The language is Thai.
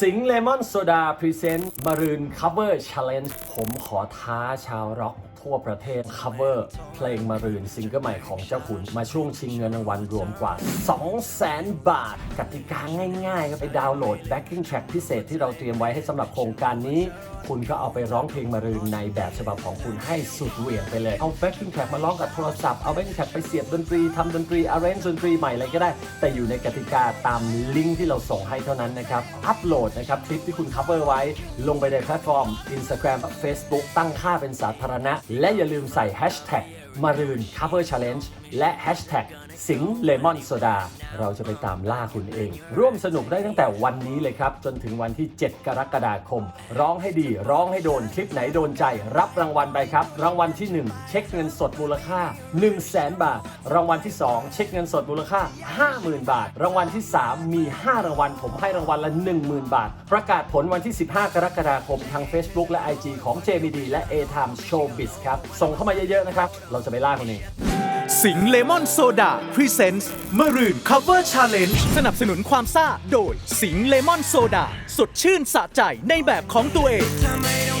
สิงเลมอนโซดาพรีเซนต์มารืนคัฟเวอร์ช l เลนจ์ผมขอท้าชาวร็อกทั่วประเทศคัฟเวอร์เพลงมารืนซิงเกิลใหม่ของเจ้าขุน มาช่วงชิงเงินรางวัลรวมกว่า 200,000 บาท กติกาง่ายๆก็ไปดาวน์โหลด backing track พิเศษที่เราเตรียมไว้ให้สำหรับโครงการนี้ คุณก็เอาไปร้องเพลงมารืนในแบบฉบับของคุณให้สุดเหวี่ยงไปเลย เอา backing track มาร้องกับโทรศัพท์เอา backing track ไปเสียบดนตรีทำดนตรี arrange ดนตรีใหม่อะไรก็ได้ แต่อยู่ในกติกาตามลิงก์ที่เราส่งให้เท่านั้นนะครับอัปโหลดนะครับคลิปที่คุณ cover ไว้ ลงไปในแพลตฟอร์ม Instagram Facebook ตั้งค่าเป็นสาธารณะ และอย่าลืมใส่ hashtag มารืน cover challenge และ hashtag สิงเลมอนโซดา เราจะไปตามล่าคุณเอง ร่วมสนุกได้ตั้งแต่วันนี้เลยครับ จนถึงวันที่ 7 กรกฎาคม ร้องให้ดี ร้องให้โดน คลิปไหนโดนใจ รับรางวัลไปครับ รางวัลที่ 1 เช็คเงินสดมูลค่า 1 0 0 0 0แบาท รางวัลที่ 2 เช็คเงินสดมูลค่า 50,000 บาท รางวัลที่ 3 มี 5 รางวัล ผมให้รางวัลละ 10,000 บาท ประกาศผลวันที่ 15 กรกฎาคมทาง Facebook และ IG ของ JBD และ A-Time Showbiz ครับ ส่งเข้ามาเยอะๆนะครับ เราจะไปล่าคนเองสิงเลมอนโซดาพรีเซนต์มรื่น Cover Challenge สนับสนุนความซ่าโดยสิงเลมอนโซดาสดชื่นสะใจในแบบของตัวเอง